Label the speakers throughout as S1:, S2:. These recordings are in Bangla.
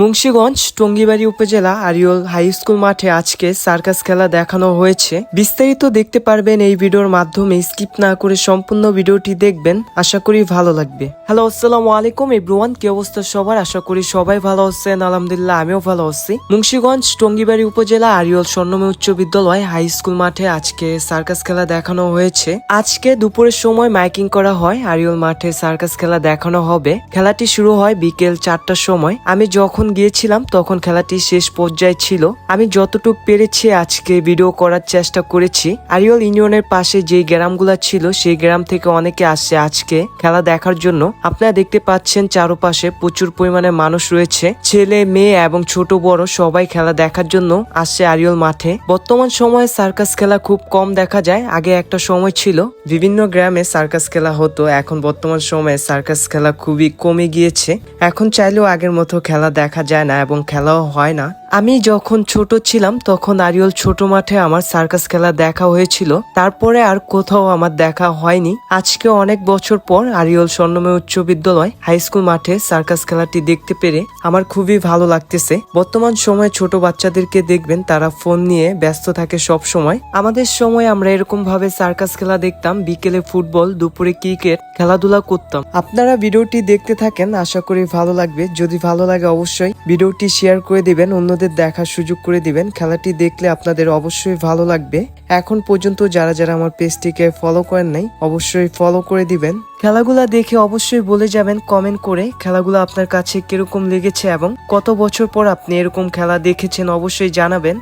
S1: মুন্সীগঞ্জ, টঙ্গিবাড়ি উপজেলা আরিয়ল হাই স্কুল মাঠে আজকে সার্কাস খেলা দেখানো হয়েছে। বিস্তারিত দেখতে পারবেন এই ভিডিওর মাধ্যমে। স্কিপ না করে সম্পূর্ণ ভিডিওটি দেখবেন। আশা করি ভালো লাগবে। হ্যালো, আসসালামু আলাইকুম এভরিওয়ান। কি অবস্থা সবার? আশা করি সবাই ভালো আছেন। আলহামদুলিল্লাহ, আমিও ভালো আছি। মুন্সীগঞ্জ, টঙ্গিবাড়ি উপজেলা আরিয়ল স্বর্ণময় উচ্চ বিদ্যালয় হাই স্কুল মাঠে আজকে সার্কাস খেলা দেখানো হয়েছে। আজকে দুপুরের সময় মাইকিং করা হয়। আরিয়ল মাঠে সার্কাস খেলা দেখানো হবে। খেলাটি শুরু হয় বিকেল চারটার সময়। আমি যখন গিয়েছিলাম, তখন খেলাটি শেষ পর্যায়ে ছিল। আমি যতটুকু পেরেছি আজকে ভিডিও করার চেষ্টা করেছি। আরিয়ল ইউনিয়নের পাশে যে গ্রামগুলা ছিল, সেই গ্রাম থেকে অনেকে আসছে আজকে খেলা দেখার জন্য। আপনারা দেখতে পাচ্ছেন চারপাশে প্রচুর পরিমাণে মানুষ রয়েছে। ছেলে, মেয়ে এবং ছোট, বড় সবাই খেলা দেখার জন্য আসছে আরিয়ল মাঠে। বর্তমান সময়ে সার্কাস খেলা খুব কম দেখা যায়। আগে একটা সময় ছিল, বিভিন্ন গ্রামে সার্কাস খেলা হতো। এখন বর্তমান সময়ে সার্কাস খেলা খুবই কমে গিয়েছে। এখন চাইলেও আগের মতো খেলা দেখা যায় না এবং খেলাও হয় না। আমি যখন ছোট ছিলাম, তখন আরিয়ল ছোট মাঠে আমার সার্কাস খেলা দেখা হয়েছিল। তারপরে আর কোথাও আমার দেখা হয়নি। আজকে অনেক বছর পর আরিয়ল স্বর্ণময় উচ্চ বিদ্যালয় হাই স্কুল মাঠে সার্কাস খেলাটি দেখতে পেরে আমার খুবই ভালো লাগতেছে। বর্তমান সময়ে ছোট বাচ্চাদেরকে দেখবেন, তারা ফোন নিয়ে ব্যস্ত থাকে সব সময়। আমাদের সময় আমরা এরকম ভাবে সার্কাস খেলা দেখতাম, বিকেলে ফুটবল, দুপুরে ক্রিকেট খেলাধুলা করতাম। আপনারা ভিডিওটি দেখতে থাকেন, আশা করি ভালো লাগবে। যদি ভালো লাগে অবশ্যই ভিডিওটি শেয়ার করে দিবেন, অন্যদের দেখার সুযোগ করে দিবেন। খেলাটি দেখলে আপনাদের অবশ্যই ভালো লাগবে। এখন পর্যন্ত যারা যারা আমার পেজটিকে ফলো করেন নাই, অবশ্যই ফলো করে দিবেন। খেলাগুলা দেখে অবশ্যই বলে যাবেন কমেন্ট করে খেলাগুলো আপনার কাছে কীরকম লেগেছে এবং কত বছর পর আপনি এরকম খেলা দেখেছেন অবশ্যই জানাবেন।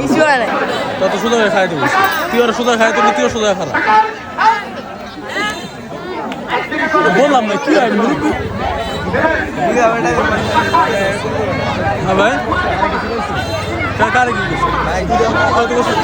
S2: কিছু হয় না
S3: তত সুদা খাই দিবি তুই আর সুদা খাই তুমি তুইও সুদা খারা বললাম না কি হয় মুরব্বী হ্যাঁ ভাই কারে কি করছে?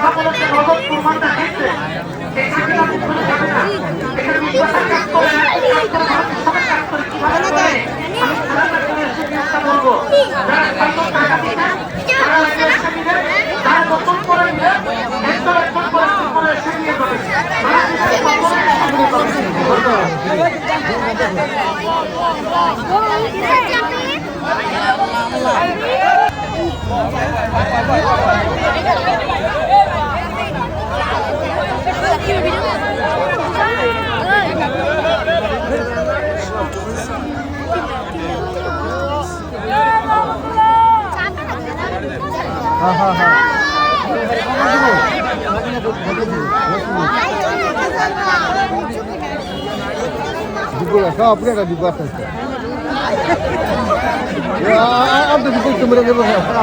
S3: কত করছে?
S4: তুমি তো সামনে তো দিব সব আপনারা দিব আপনার আপনি দিব তোমরা দেবো আপনারা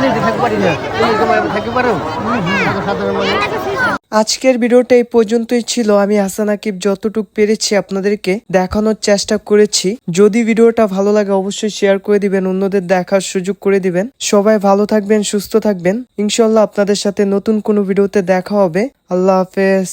S4: পানিতে থাকতে পারি না। থাকতে পারো। সাধারণ
S1: আজকের ভিডিওটা এই পর্যন্তই ছিল। আমি হাসান আকিব যতটুক পেরেছি আপনাদেরকে দেখানোর চেষ্টা করেছি। যদি ভিডিওটা ভালো লাগে, অবশ্যই শেয়ার করে দিবেন, অন্যদের দেখার সুযোগ করে দিবেন। সবাই ভালো থাকবেন, সুস্থ থাকবেন। ইনশাল্লাহ আপনাদের সাথে নতুন কোনো ভিডিওতে দেখা হবে। আল্লাহ হাফেজ।